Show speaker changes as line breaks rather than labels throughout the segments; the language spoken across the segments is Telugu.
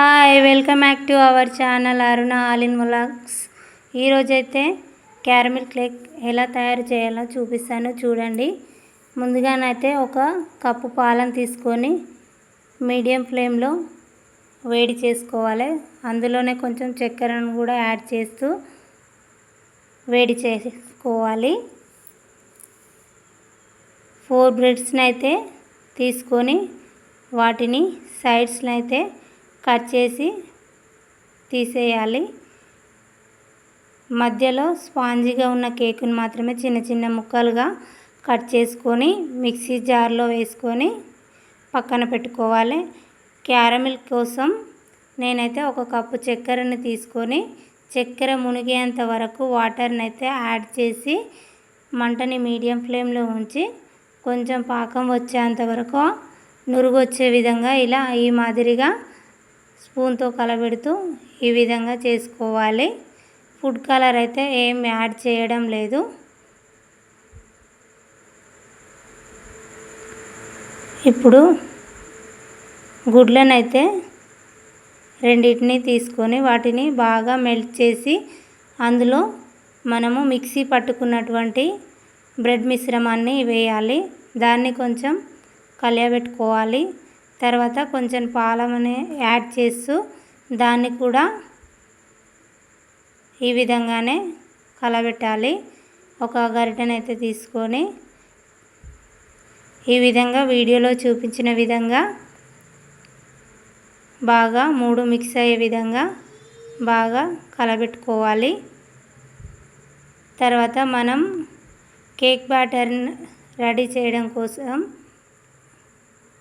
Hi welcome back to our channel Aruna all in vlogs ఈరోజైతే క్యారమిల్ కేక్ ఎలా తయారు చేయాలో చూపిస్తాను చూడండి. ముందుగానైతే ఒక కప్పు పాలను తీసుకొని మీడియం ఫ్లేమ్లో వేడి చేసుకోవాలి. అందులోనే కొంచెం చక్కెరను కూడా యాడ్ చేస్తూ వేడి చేసుకోవాలి. ఫోర్ బ్రెడ్స్ని అయితే తీసుకొని వాటిని సైడ్స్ని అయితే కట్ చేసి తీసేయాలి. మధ్యలో స్పాంజీగా ఉన్న కేకుని మాత్రమే చిన్న చిన్న ముక్కలుగా కట్ చేసుకొని మిక్సీ జార్లో వేసుకొని పక్కన పెట్టుకోవాలి. క్యారమిల్ కోసం నేనైతే ఒక కప్పు చక్కెరని తీసుకొని చక్కెర మునిగేంత వరకు వాటర్ని అయితే యాడ్ చేసి మంటని మీడియం ఫ్లేమ్లో ఉంచి కొంచెం పాకం వచ్చేంత వరకు నురుగు వచ్చే విధంగా ఇలా ఈ మాదిరిగా స్పూన్తో కలబెడుతూ ఈ విధంగా చేసుకోవాలి. ఫుడ్ కలర్ అయితే ఏం యాడ్ చేయడం లేదు. ఇప్పుడు గుడ్లను అయితే రెండింటిని తీసుకొని వాటిని బాగా మెల్ట్ చేసి అందులో మనము మిక్సీ పట్టుకున్నటువంటి బ్రెడ్ మిశ్రమాన్ని వేయాలి. దాన్ని కొంచెం కలియబెట్టుకోవాలి. తర్వాత కొంచెం పాలమని యాడ్ చేస్తూ దాన్ని కూడా ఈ విధంగానే కలబెట్టాలి. ఒక గరిటెనైతే తీసుకొని ఈ విధంగా వీడియోలో చూపించిన విధంగా బాగా మూడు మిక్స్ అయ్యే విధంగా బాగా కలబెట్టుకోవాలి. తర్వాత మనం కేక్ బ్యాటర్ రెడీ చేయడం కోసం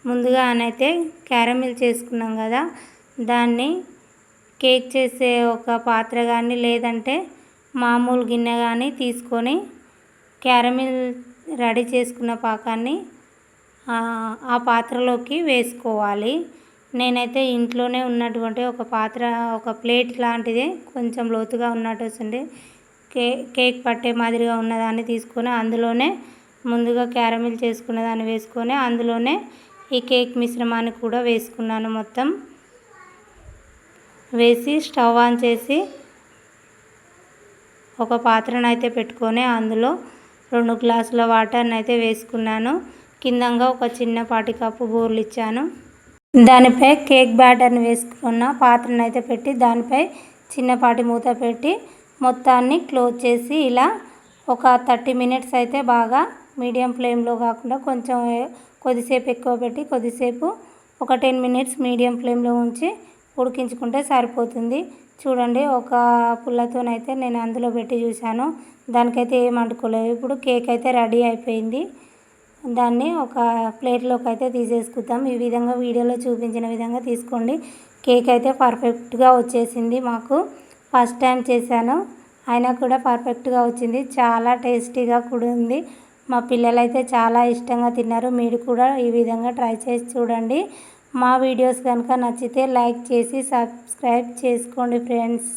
ముందుగా అనైతే క్యారమిల్ చేసుకున్నాం కదా దాన్ని కేక్ చేసే ఒక పాత్ర కానీ లేదంటే మామూలు గిన్నె కానీ తీసుకొని క్యారమిల్ రెడీ చేసుకున్న పాకాన్ని ఆ పాత్రలోకి వేసుకోవాలి. నేనైతే ఇంట్లోనే ఉన్నటువంటి ఒక పాత్ర ఒక ప్లేట్ లాంటిది కొంచెం లోతుగా ఉన్నట్టు వస్తుంది. కే కేక్ పట్టే మాదిరిగా ఉన్నదాన్ని తీసుకొని అందులోనే ముందుగా క్యారమిల్ చేసుకున్న దాన్ని వేసుకొని అందులోనే ఈ కేక్ మిశ్రమాన్ని కూడా వేసుకున్నాను మొత్తం. వేసి స్టవ్ ఆన్ చేసి ఒక పాత్రను అయితే పెట్టుకొని అందులో రెండు గ్లాసుల వాటర్ని అయితే వేసుకున్నాను. కిందంగా ఒక చిన్నపాటి కప్పు బోర్లు ఇచ్చాను. దానిపై కేక్ బ్యాటర్ని వేసుకున్న పాత్రను అయితే పెట్టి దానిపై చిన్నపాటి మూత పెట్టి మొత్తాన్ని క్లోజ్ చేసి ఇలా ఒక థర్టీ మినిట్స్ అయితే బాగా మీడియం ఫ్లేమ్లో కాకుండా కొంచెం కొద్దిసేపు ఎక్కువ పెట్టి కొద్దిసేపు ఒక టెన్ మినిట్స్ మీడియం ఫ్లేమ్లో ఉంచి ఉడికించుకుంటే సరిపోతుంది. చూడండి ఒక పుల్లతోనైతే నేను అందులో పెట్టి చూశాను. దానికైతే ఏం అంటుకోలేదు. ఇప్పుడు కేక్ అయితే రెడీ అయిపోయింది. దాన్ని ఒక ప్లేట్లోకి అయితే తీసేసుకుందాం. ఈ విధంగా వీడియోలో చూపించిన విధంగా తీసుకోండి. కేక్ అయితే పర్ఫెక్ట్గా వచ్చేసింది మాకు. ఫస్ట్ టైం చేశాను. అయినా కూడా పర్ఫెక్ట్గా వచ్చింది. చాలా టేస్టీగా కూడా ఉంది. మా పిల్లలైతే చాలా ఇష్టంగా తిన్నారు. మీరు కూడా ఈ విధంగా ట్రై చేసి చూడండి. మా వీడియోస్ కనుక నచ్చితే లైక్ చేసి సబ్స్క్రైబ్ చేసుకోండి ఫ్రెండ్స్.